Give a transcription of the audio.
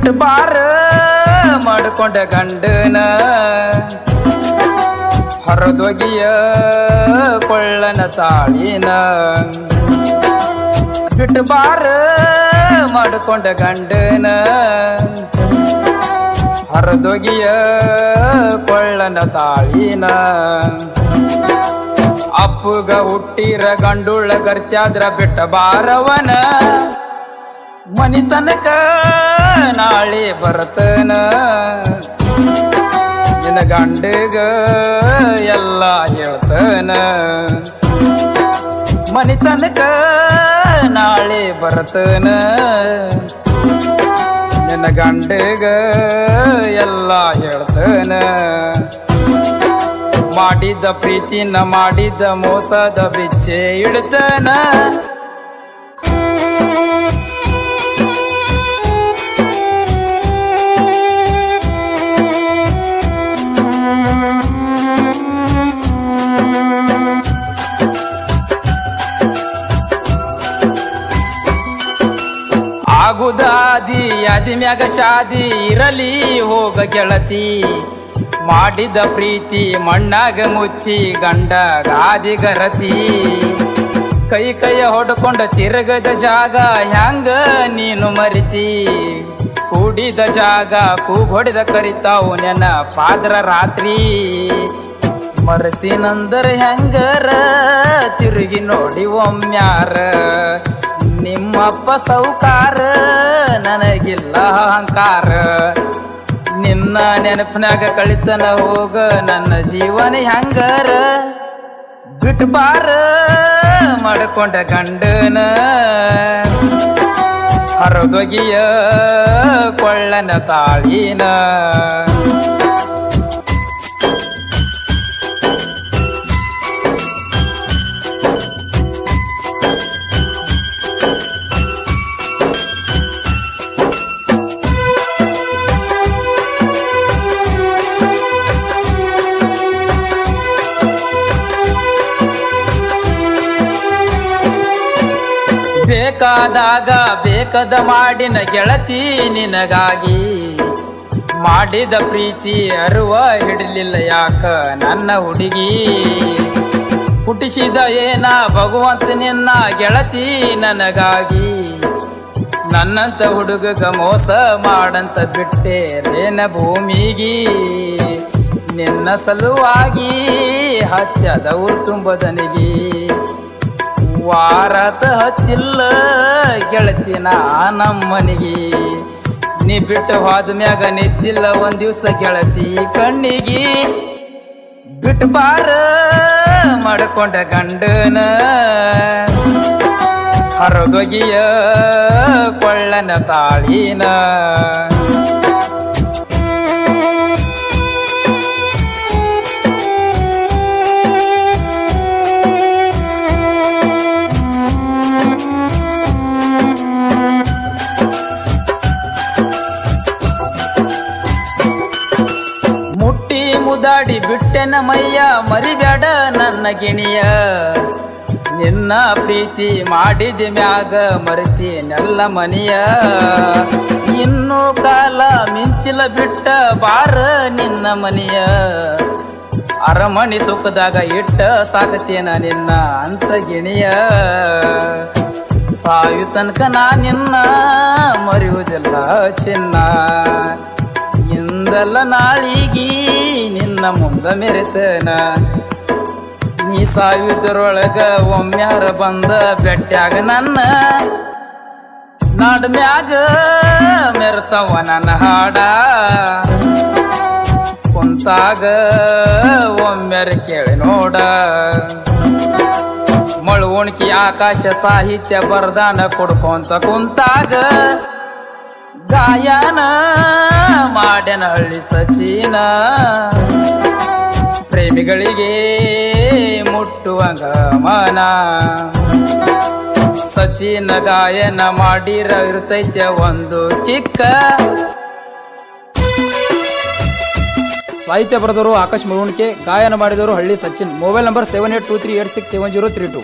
ಬಿಟ್ಟು ಬಾರ ಮಾಡಿಕೊಂಡೆ ಗಂಡನ ಹೊರದೊಗಿಯ ಕೊಳ್ಳನ ತಾಳಿನ ಬಿಟ್ಟು ಬಾರ ಮಾಡಿಕೊಂಡೆ ಗಂಡನ ಹರದೊಗಿಯ ಕೊಳ್ಳನ ತಾಳಿನ ಅಪ್ಪುಗ ಹುಟ್ಟಿರ ಗಂಡುಳ್ಳ ಕರ್ತ್ಯಾದ್ರ ಬಿಟ್ಟ ಬಾರವನ. ಮನಿ ತನಕ ನಾಳೆ ಬರ್ತನ? ನಿನ್ನ ಗಂಡಗ ಎಲ್ಲ ಹೇಳ್ತನ? ಮನಿ ತನಕ ನಾಳೆ ಬರ್ತನ? ನಿನ್ನ ಗಂಡಗ ಎಲ್ಲ ಹೇಳ್ತನ? ಮಾಡಿದ ಪ್ರೀತಿನ ಮಾಡಿದ ಮೋಸದ ಬಿಚ್ಚೆ ಇಡ್ತನ? ಆಗುದಾದಿ ಅದಿ ಮ್ಯಾಗ ಶಾದಿ ಇರಲಿ ಹೋಗ ಗೆಳತಿ. ಮಾಡಿದ ಪ್ರೀತಿ ಮಣ್ಣಾಗ ಮುಚ್ಚಿ ಗಂಡ ಗಾದಿ ಗರತಿ. ಕೈ ಕೈಯ ಹೊಡ್ಕೊಂಡ ತಿರುಗದ ಜಾಗ ಹ್ಯಾಂಗ ನೀನು ಮರಿತಿ. ಕೂಡಿದ ಜಾಗ, ಕೂಗೊಡಿದ ಕರಿತಾವು ನೆನ ಪಾದ್ರ ರಾತ್ರಿ. ಮರ್ತಿನಂದರ ಹೆಂಗರ, ತಿರುಗಿ ನೋಡಿ ಒಮ್ಮ್ಯಾರ ನಿಮ್ಮಪ್ಪ ಸೌಕಾರ, ನನಗಿಲ್ಲ ಅಹಂಕಾರ. ನಿನ್ನ ನೆನಪಿನಾಗ ಕಳಿತನ ಹೋಗ, ನನ್ನ ಜೀವನ ಹೆಂಗರ? ಬಿಟ್ಬಾರ, ಮಾಡಿಕೊಂಡ ಗಂಡನ. ಹರದೊಗಿಯ ಕೊಳ್ಳನ ತಾಳಿನ. ಬೇಕಾದಾಗ ಬೇಕದ ಮಾಡಿನ ಗೆಳತಿ ನಿನಗಾಗಿ. ಮಾಡಿದ ಪ್ರೀತಿ ಅರುವ ಹಿಡಲಿಲ್ಲ ಯಾಕ ನನ್ನ ಹುಡುಗಿ. ಹುಟ್ಟಿಸಿದ ಏನ ಭಗವಂತ ನಿನ್ನ ಗೆಳತಿ ನನಗಾಗಿ. ನನ್ನಂತ ಹುಡುಗಗ ಮೋಸ ಮಾಡಂತ ಬಿಟ್ಟೇರೇನ ಭೂಮಿಗಿ. ನಿನ್ನ ಸಲುವಾಗಿ ಹತ್ಯದವು ತುಂಬದನಿಗಿ. ವಾರತ ಹತ್ತಿಲ್ಲ ಗೆಳತಿನ ನಮ್ಮನಿಗೆ ನೀ ಬಿಟ್ಟು ಹೋದ ಮ್ಯಾಗ ನಿದ್ದಿಲ್ಲ ಒಂದ್ ದಿವ್ಸ ಗೆಳತಿ ಕಣ್ಣಿಗೆ. ಬಿಟ್ಟು ಬಾರ ಮಾಡ್ಕೊಂಡ ಗಂಡನ. ಹರದೊಗಿಯ ಕೊಳ್ಳನ ತಾಳಿನ. ಮುದಾಡಿ ಬಿಟ್ಟೆನ ಮಯ್ಯ ಮರಿಬೇಡ ನನ್ನ ಗಿಣಿಯ. ನಿನ್ನ ಪ್ರೀತಿ ಮಾಡಿದ ಮ್ಯಾಗ ಮರಿತಿ ನೆಲ್ಲ ಮನಿಯ. ಇನ್ನು ಕಾಲ ಮಿಂಚಿಲ ಬಿಟ್ಟ ಬಾರ ನಿನ್ನ ಮನೆಯ. ಅರಮಣಿ ಸುಖದಾಗ ಇಟ್ಟ ಸಾಕತೇನ ನಿನ್ನ ಅಂತ ಗಿಣಿಯ. ಸಾಯು ತನಕ ನಾ ನಿನ್ನ ಮರೆಯುವುದಿಲ್ಲ ಚಿನ್ನ. ಇಂದಲ್ಲ ನಾಳಿಗಿ ಮುಂದ ಮೆರೆತನ? ನೀ ಸಾವಿದ್ರೊಳಗ ಒಮ್ಮ್ಯಾರ ಬಂದ ಬೆಟ್ಟ್ಯಾಗ ನನ್ನ ನಾಡ್ ಮ್ಯಾಗ ಮೆರಸವ ನನ್ನ ಹಾಡ. ಕುಂತಾಗ ಒಮ್ಮೆರ ಕೇಳಿ ನೋಡ. ಮಳುವಣಿಕೆ ಆಕಾಶ ಸಾಹಿತ್ಯ ಬರ್ದಾನ ಕೊಡ್ಕೊಂತ ಕುಂತಾಗ ಗಾಯನ ಮಾಡ್ಯನ ಹಳ್ಳಿ ಸಚಿನ. ಪ್ರೇಮಿಗಳಿಗೆ ಮುಟ್ಟುವಂಗ ಮನ. ಸಚಿನ ಗಾಯನ ಮಾಡಿರ ಇರ್ತೈತೆ ಒಂದು ಕಿಕ್ಕ. ಸಾಹಿತ್ಯ ಬರೆದವರು ಆಕಾಶ್ ಮುಳುವಣಿಕೆ, ಗಾಯನ ಮಾಡಿದವರು ಹಳ್ಳಿ Sachin. Mobile number seven eight two three eight six seven zero three two